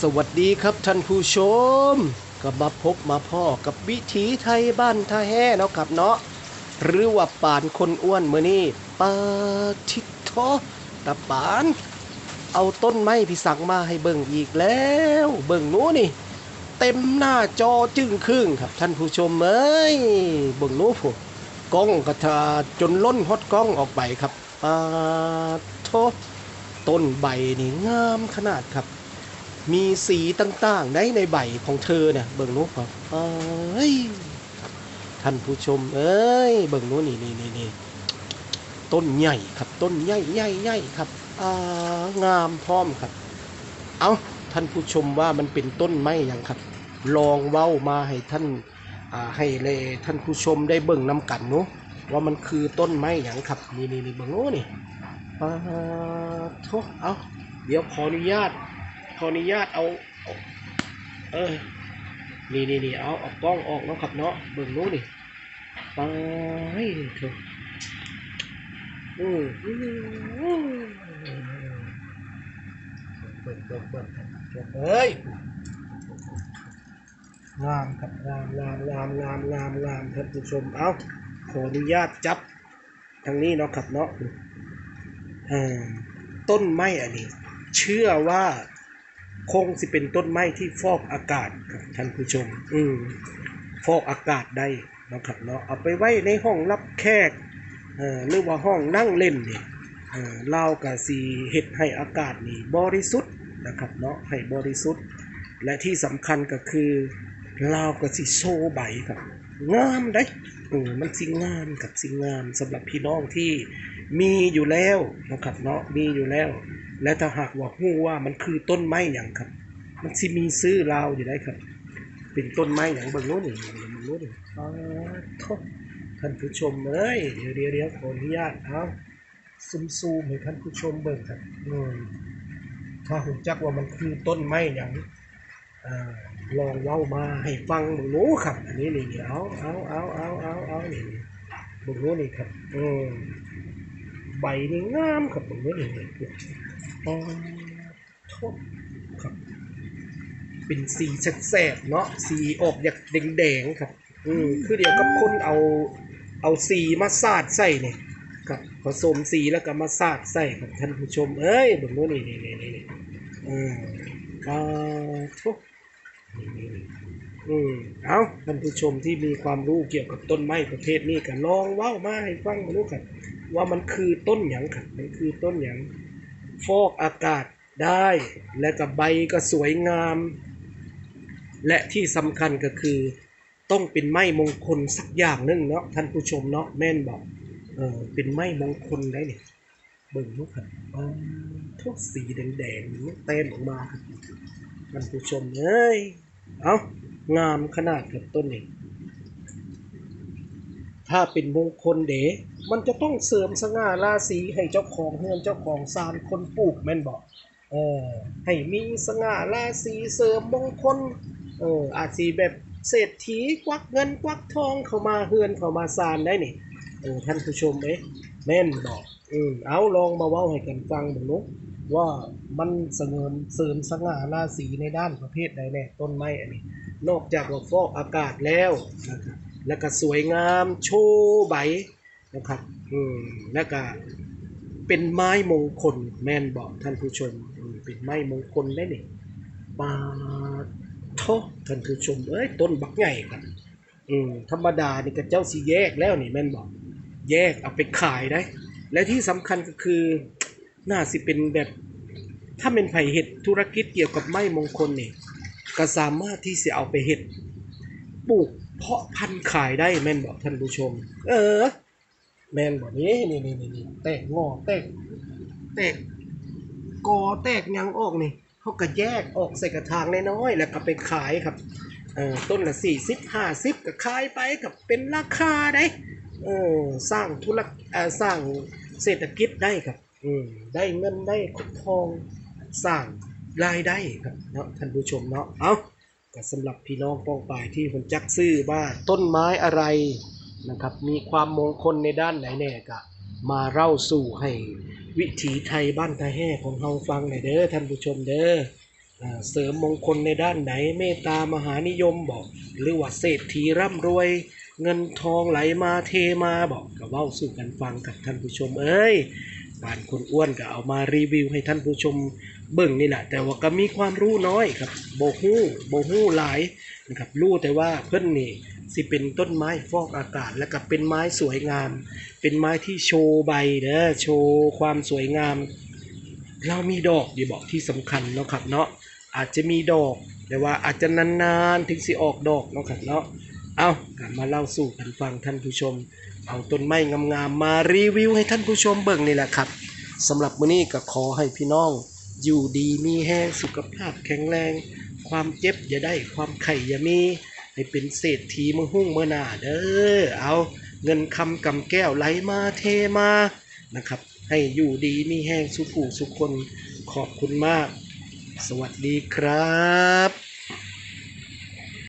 สวัสดีครับท่านผู้ชม ก็มาพบมาพ่อกับวิถีไทยบ้านท่าแห่เนาะครับเนาะหรือว่าป่านคนอ้วนมือนี่ปาทิโทตะปาน เอาต้นไม้พี่สั่งมาให้เบิ่งอีกแล้ว เบิ่งนู้นี่ เต็มหน้าจอจึ้งครึ่งครับท่านผู้ชมเอ้ยเบิ่งนู้ผมกล้องกระทาจนล้นฮอตกล้องออกไปครับปาโทต้นใบนี่งามขนาดครับ มีสีต่างๆ ในในใบของเธอเนี่ยเบิ่งนู้ครับเอ้ยท่านผู้ชม เอ้ยเบิ่งนู้นนี่นี่นี่นี่ต้นใหญ่ครับ ต้นใหญ่ใหญ่ใหญ่ครับอ่างามพร้อมครับ เอาท่านผู้ชมว่ามันเป็นต้นไม้อย่างครับ ลองเว้ามาให้ท่านอ่าให้เลยท่านผู้ชมได้เบิ่งนำกันเนาะว่ามันคือต้นไม้อย่างครับนี่นี่นี่เบิ่งโน้นี่ปาโทเอาเดี๋ยวขออนุญาต ขออนุญาตเอา เออ นี่นี่นี่เอาเอากล้องออกแล้วครับเนาะเบิ่งนู้นนี่ไปเถอะอืมอืมเบิ่งเบิ่งเบิ่งเบิ่งเฮ้ยงามครับงามงามงามงามงามงามท่านผู้ชมเอาขออนุญาตจับทางนี้เนาะครับเนาะต้นไม้อันนี้ เชื่อว่า คงสิเป็นต้นไม้ที่ฟอกอากาศครับท่านผู้ชม อืมฟอกอากาศได้นะครับเนาะเอาไปไว้ในห้องรับแขกเอ่อหรือว่าห้องนั่งเล่นนี่เอ่อเล่ากับสีเฮ็ดให้อากาศนี่บริสุทธิ์นะครับเนาะให้บริสุทธิ์ และที่สำคัญก็คือเล่ากับสีโชว์ใบครับ งามได้อืมมันสิงามกับสิงามสำหรับพี่น้องที่มีอยู่แล้วนะครับเนาะมีอยู่แล้ว และถ้าหากว่าฮู้ว่ามันคือต้นไม้อย่างครับ มันสิมีซื้อราวอยู่ได้ครับ เป็นต้นไม้อย่างเบิ่งโน้นนี่เบิ่งโน้นนี่อ๋อทษท่านผู้ชมเอ้ยเดี๋ยวเดี๋ยวขออนุญาตเอาซูมซูมให้ท่านผู้ชมเบิ่งครับอืมถ้าหูจักว่ามันคือต้นไม้อย่าง ลองเล่ามาให้ฟังเบิ่งโน้ครับ อันนี้นี่นี่เอาเอาเอาเอาเอาเอานี่นี่บิ่งโน้นี่ครับอืมใบนี่งามครับเบิ่งโน้นนี่นี่อ๋อโทษครับ เป็นสีแสบๆเนาะสีออกอยากแดงๆครับ อืมคือเดี๋ยวกับคนเอา เอาสีมาสาดใส่เนี่ยครับผสมสีแล้วก็มาสาดใส่ครับท่านผู้ชม เอ้ยเบิ่งโน่นนี่นี่นี่นี่นี่อืมอ่าทษนี่นี่นี่ อืมเอาท่านผู้ชมที่มีความรู้เกี่ยวกับต้นไม้ประเภทนี้ก็ลองเว้ามาให้ฟังมารู้กันว่ามันคือต้นหยังครับมันคือต้นหยังฟอกอากาศได้ และกับใบก็สวยงาม และที่สำคัญก็คือ ต้องเป็นไม้มงคลสักอย่างหนึงเนาะท่านผู้ชมเนาะแม่นบอกเออเป็นไม้มงคลได้เนี่ยเบิ่งลูกครับทุกสีแดงๆมันเต้นออกมาครับ ท่านผู้ชมเอ้ยเอางามขนาดกับต้นนี้ถ้าเป็นมงคลเด๋มันจะต้องเสริมสง่าราศีให้เจ้าของเฮือนเจ้าของซานคนปลูกแม่นบอกเออให้มีสง่าราศีเสริมมงคลเอออาจีแบบเศรษฐีควักเงินควักทองเข้ามาเฮือนเข้ามาซานได้นี่เออท่านผู้ชมเอ๊ะแม่นบอกอืมเอาลองมาเว้าให้กันฟังดูนุ ว่ามันเสริมเสริมสง่าราศีในด้านประเภทใดแน่ต้นไม้อันนี้ นอกจากว่าฟอกอากาศแล้วนะครับแล้วก็สวยงามโชว์ใบนะครับอืมแล้วก็เป็นไม้มงคลแม่นบอกท่านผู้ชมเป็นไม้มงคลได้นี่ปาโทท่านผู้ชมเอ้ยต้นบักใหญ่ครับอืมธรรมดานี่ก็เจ้าสีแยกแล้วนี่แม่นบอก แยกเอาไปขายได้ และที่สำคัญก็คือ น่าสิเป็นแบบ ถ้าเป็นไผ่เห็ดธุรกิจเกี่ยวกับไม้มงคลนี่ก็สามารถที่จะเอาไปเห็ดปลูกเพาะพันธุ์ขายได้แม่นบอกท่านผู้ชม เออ แม่นบอกนี่นี่นี่นี่แตกงอแตกแตกกอแตกยังออกนี่เขาก็แยกออกใส่กระถางน้อยๆแล้วก็ไปขายครับเออต้นละสี่สิบห้าสิบก็ขายไปกับเป็นราคาได้เออสร้างธุรกเอ่อสร้างเศรษฐกิจได้ครับ ได้เงินได้คุทองสร้างรายได้ครับเนาะท่านผู้ชมเนาะเอาก็สำหรับพี่น้องป้องปายที่คนจักซื้อว่าต้นไม้อะไรนะครับ มีความมงคลในด้านไหนแน่ก็มาเล่าสู่ให้วิถีไทยบ้านไทยแห่ของเฮาฟังหน่อยเด้อท่านผู้ชมเด้อเสริมมงคลในด้านไหนเมตตามหานิยมบอก หรือว่าเศรษฐีร่ำรวย เงินทองไหลมาเทมาบอกก็เว้าสู่กันฟังกับท่านผู้ชมเอ้ย บ้านคนอ้วนก็เอามารีวิวให้ท่านผู้ชมเบิ่งนี่แหละแต่ว่าก็มีความรู้น้อยครับโบฮู้โบฮู้หลายนะครับรู้แต่ว่าเพิ่อนนี่สิเป็นต้นไม้ฟอกอากาศ แล้วก็เป็นไม้สวยงาม เป็นไม้ที่โชว์ใบเด้อโชว์ความสวยงาม เรามีดอกดีบอกที่สำคัญเนาะครับเนาะอาจจะมีดอกแต่ว่าอาจจะนานๆถึงสิออกดอกเนาะครับเนาะ เอามาเล่าสู่กันฟังท่านผู้ชม เอาต้นไม้งามๆมารีวิวให้ท่านผู้ชมเบิ่งนี่แหละครับสำหรับมื้อนี้ก็ขอให้พี่น้อง อยู่ดีมีแห้งสุขภาพแข็งแรง ความเจ็บอย่าได้ความไข่อย่ามี ให้เป็นเศรษฐีมือหุ้งเมื่อหน้าเด้อเอาเงินคำกำแก้วไหลมาเทมานะครับ ให้อยู่ดีมีแห้งสุขูสุขคนขอบคุณมาก สวัสดีครับ